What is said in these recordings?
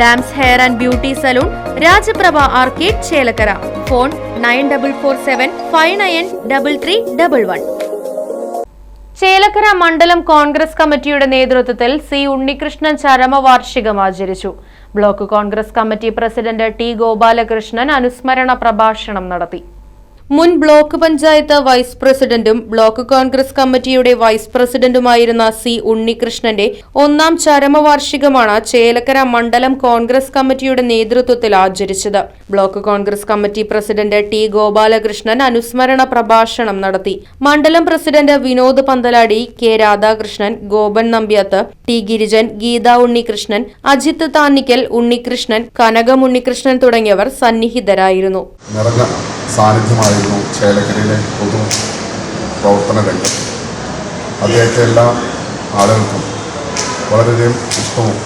Dams hair and beauty salon Rajaprabha arcade Chelakkara. Phone nine double four seven five nine double three double one. Chelakkara മണ്ഡലം കോൺഗ്രസ് കമ്മിറ്റിയുടെ നേതൃത്വത്തിൽ C Unnikrishnan ചരമവാർഷികം ആചരിച്ചു. Block Congress committee president T Gopalakrishnan അനുസ്മരണ പ്രഭാഷണം നടത്തി. മുൻ ബ്ലോക്ക് പഞ്ചായത്ത് വൈസ് പ്രസിഡന്റും ബ്ലോക്ക് കോൺഗ്രസ് കമ്മിറ്റിയുടെ വൈസ് പ്രസിഡന്റുമായിരുന്ന സി ഉണ്ണികൃഷ്ണന്റെ ഒന്നാം ചരമവാർഷികമാണ് ചേലക്കര മണ്ഡലം കോൺഗ്രസ് കമ്മിറ്റിയുടെ നേതൃത്വത്തിൽ ആചരിച്ചത്. Block Congress committee president T Gopalakrishnan അനുസ്മരണ പ്രഭാഷണം നടത്തി. മണ്ഡലം president Vinod Panthaladi K Radhakrishnan Gopan Nambyath T Girijan Geetha Unnikrishnan Ajith Thannikkal Unnikrishnan Kanakam Unnikrishnan തുടങ്ങിയവർ സന്നിഹിതരായിരുന്നു. നിറഞ്ഞ സാന്നിധ്യമായിരുന്നു ചേലക്കരയിലെ പൊതു പ്രവർത്തന രംഗം. അദ്ദേഹത്തെ എല്ലാ ആളുകൾക്കും വളരെയധികം ഇഷ്ടവും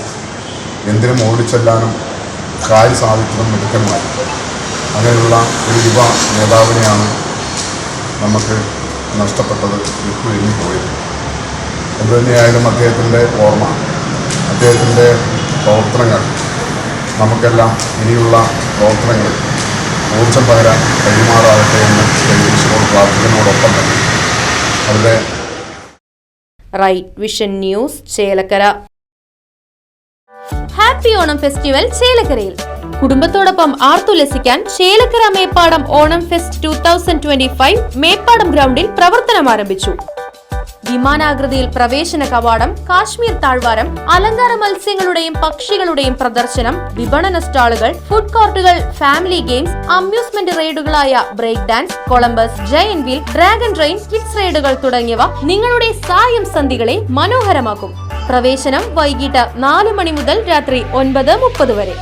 എന്തിനും ഓടിച്ചെല്ലാനും കാര്യം സാധിക്കുന്ന മിടുക്കന്മാർ അങ്ങനെയുള്ള ഒരു യുവ നേതാവിനെയാണ് നമുക്ക് നഷ്ടപ്പെട്ടത് വിട്ടുകഴിഞ്ഞു പോയത്. എന്തുതന്നെയായാലും അദ്ദേഹത്തിന്റെ ഓർമ്മ അദ്ദേഹത്തിന്റെ പ്രവർത്തനങ്ങൾ നമുക്കെല്ലാം ഇനിയുള്ള പ്രവർത്തനങ്ങളിൽ ഊർജം പകരാൻ കഴിയുമാറാകട്ടെ എന്ന് ഈശ്വരോട് പ്രാർത്ഥിക്കുന്നതോടൊപ്പം തന്നെ. അവരുടെ right vision news Chelakkara. Happy Onam festival ചേലക്കരയിൽ. കുടുംബത്തോടൊപ്പം ആർത്തുലസിക്കാൻ ചേലക്കര മേപ്പാടം ഓണം ഫെസ്റ്റ് ടൂ മേപ്പാടം ഗ്രൗണ്ടിൽ പ്രവർത്തനം ആരംഭിച്ചു വിമാനാകൃതിയിൽ പ്രവേശന കവാടം കാശ്മീർ താഴ്വാരം അലങ്കാര മത്സ്യങ്ങളുടെയും പക്ഷികളുടെയും പ്രദർശനം വിപണന സ്റ്റാളുകൾ ഫുഡ് കോർട്ടുകൾ family games amusement റൈഡുകളായ break dance Columbus giant wheel dragon train kids റൈഡുകൾ തുടങ്ങിയവ നിങ്ങളുടെ സായം സന്ധികളെ മനോഹരമാക്കും. പ്രവേശനം വൈകിട്ട് നാല് മണി മുതൽ രാത്രി ഒൻപത് മുപ്പത് വരെ.